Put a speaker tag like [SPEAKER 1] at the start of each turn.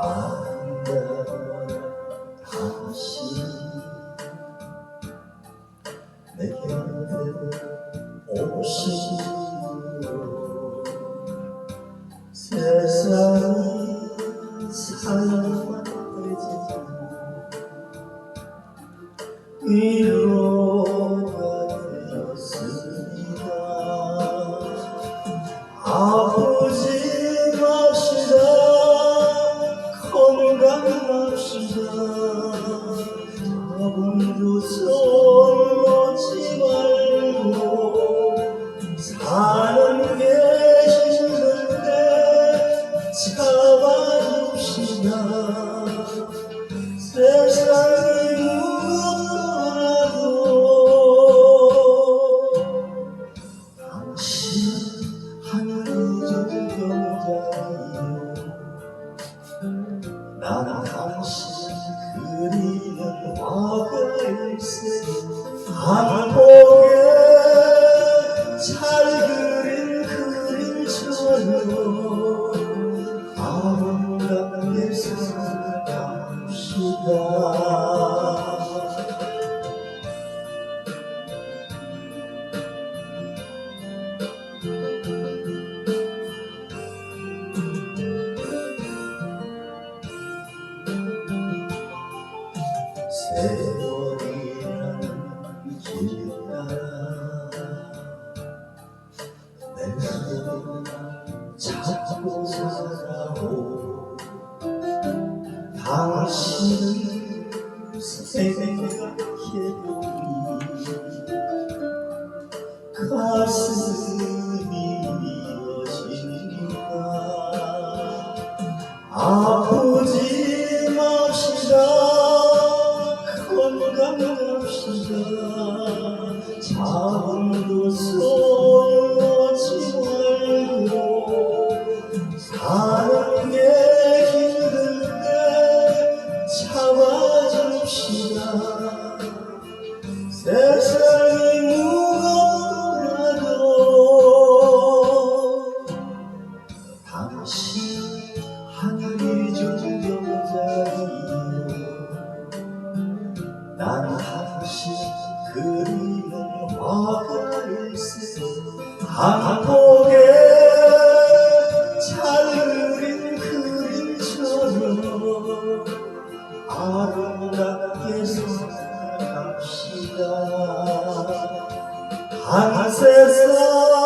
[SPEAKER 1] 한 번 다시 내 곁에 오시 nos Hey. 찾아 작은 곳으로 한복에 잘 그린 그림처럼 아름답게 생각합시다. 한 세상